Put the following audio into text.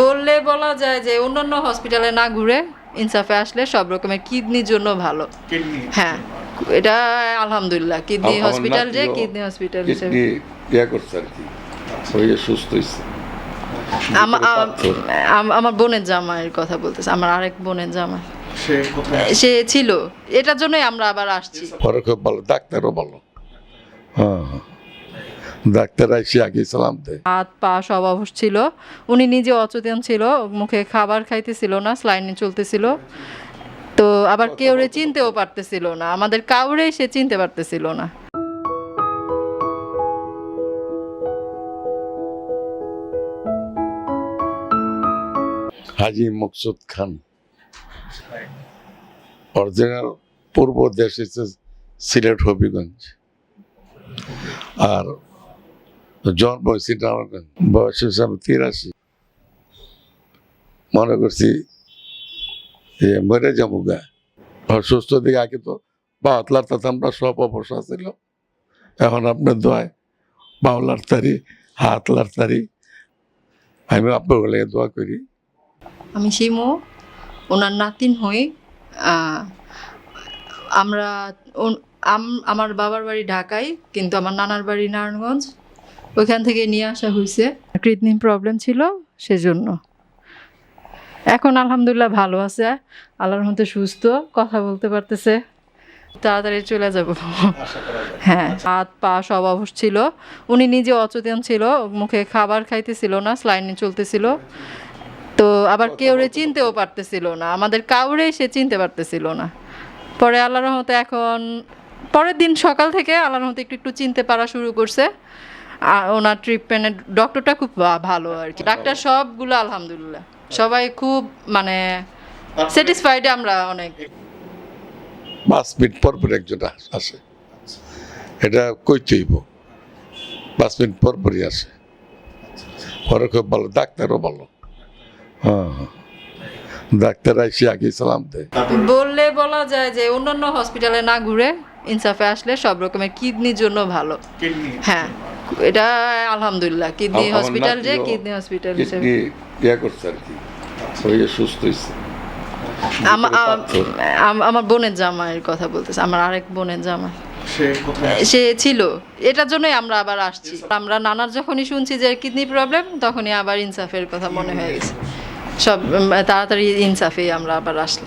বললে বলা যায় যে অন্যান্য হসপিটালে না ঘুরে ইনসাফে আসলে সব রকমের কিডনির জন্য ভালো। হ্যাঁ এটা আলহামদুলিল্লাহ কিডনি হসপিটাল যে কিডনি হসপিটাল হিসেবে। ইয়া করছে আর কি হয়ে সুস্থ হয়েছে আমার বোনের জামাইয়ের কথা বলতেছে আমার আরেক বোনের জামাই। সে ছিল এটার জন্যই আমরা আবার আসছি। খুব ভালো ডাক্তারও ভালো। হ্যাঁ হ্যাঁ। ডাক্তার আইসি আগে সালাম দেয় হাত পা সব অবশ ছিল। উনি নিজে অচেতন ছিল মুখে খাবার খাইতেছিল না স্লাইনে চলতেছিল। তো আবার কেউ চিনতেও পারতেছিল না। আমাদের কাউরে সে চিনতে পারতেছিল না। হাজি মকসুদ খান অরিজিনাল পূর্ব দেশ সিলেট হবিগঞ্জ। আর জন্ম হয়েছে নারায়ণগঞ্জ বয়স আমি তিরাশি। মনে করছি যে মরে যাব গা। অসুস্থ দিকে আগে তো বাউতলার তাতে আমরা সব অবসা ছিল। এখন আপনার দোয়ায় বাউলার তারি, হাতলার তারি। আমি আপনার বলে দোয়া করি। আমি শিমু, ওনার নাতিন হই। আমরা আম- আমার বাবার বাড়ি ঢাকায়, কিন্তু আমার নানার বাড়ি নারায়ণগঞ্জ। ওইখান থেকে নিয়ে আসা হয়েছে। কিডনি প্রবলেম ছিল সেজন্য। এখন আলহামদুলিল্লাহ ভালো আছে, আল্লাহর মধ্যে সুস্থ, কথা বলতে পারতেছে। তাড়াতাড়ি চলে যাব। হ্যাঁ হাত, পা সব অবশ ছিল। উনি নিজে অচেতন ছিল, মুখে খাবার খাইতেছিল না স্লাইনে চলতেছিল। তো আবার কেউ রে চিনতেও পারতেছিল না, আমাদের কাউরে সে চিনতে পারতেছিল না। পরে আল্লাহর রহমতে এখন, পরের দিন সকাল থেকে আল্লাহর রহমতে একটু একটু চিনতে পারা শুরু করছে। ওনার ট্রিটমেন্টের ডক্টরটা খুব ভালো আর কি। ডাক্তার সবগুলো আলহামদুলিল্লাহ। সবাই খুব মানে স্যাটিসফাইড আমরা অনেক। পাঁচ মিনিট পর পর একজন আস- এটা কইতেইব পাঁচ মিনিট পর পরই আসে। পরে খুব ভালো ডাক্তারও ভালো। হ্যাঁ হ্যাঁ। ডাক্তার আইসি আগে সালাম দেয়। বললে বলা যায় যে অন্যান্য হসপিটালে না ঘুরে ইনসাফে আসলে সব রকমের কিডনির জন্য ভালো। হ্যাঁ। এটা আলহামদুলিল্লাহ। কিডনি আমার হসপিটাল যে কিডনি হসপিটাল হিসেবে। ইয়া করছে আর কি। সুস্থ হয়েছে আমা- ভিতরে আম- পাথর। আম- আমার বোনের জামাইয়ের কথা বলতেছে আমার আরেক বোনের জামাই। সে ছিল। এটার জন্যই আমরা আবার আসছি। আমরা নানার যখনই শুনছি যে কিডনি প্রবলেম তখনই আবার ইনসাফের কথা মনে হয়ে গেছে। সব তাড়াতাড়ি ইনসাফে আমরা আবার আসলাম।